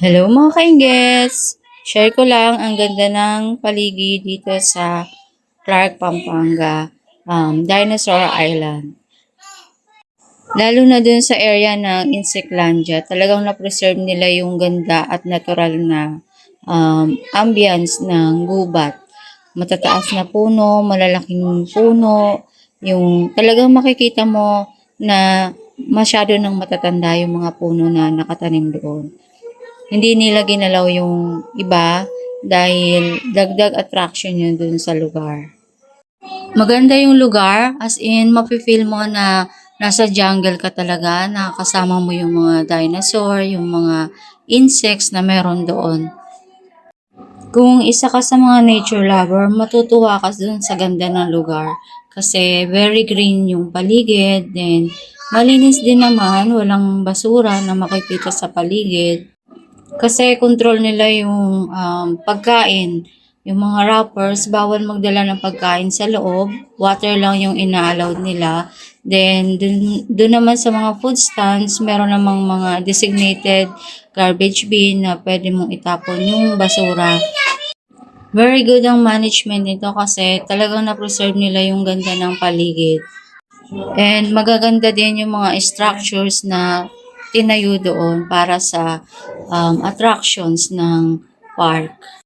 Hello mga kaingges! Share ko lang ang ganda ng paligid dito sa Clark, Pampanga, um, Dinosaur Island. Lalo na dun sa area ng Insectlandia, talagang na-preserve nila yung ganda at natural na um, ambience ng gubat. Matataas na puno, malalaking puno, yung talagang makikita mo na masyado nang matatanda yung mga puno na nakatanim doon hindi nila ginalaw yung iba dahil dagdag attraction yun dun sa lugar. Maganda yung lugar, as in, mafe-feel mo na nasa jungle ka talaga, nakakasama mo yung mga dinosaur, yung mga insects na meron doon. Kung isa ka sa mga nature lover, matutuwa ka dun sa ganda ng lugar. Kasi very green yung paligid, then malinis din naman, walang basura na makikita sa paligid. Kasi control nila yung um, pagkain. Yung mga wrappers, bawal magdala ng pagkain sa loob. Water lang yung ina-allowed nila. Then, dun, dun naman sa mga food stands, meron namang mga designated garbage bin na pwede mong itapon yung basura. Very good ang management nito kasi talagang na-preserve nila yung ganda ng paligid. And magaganda din yung mga structures na tinayo doon para sa um, attractions ng park.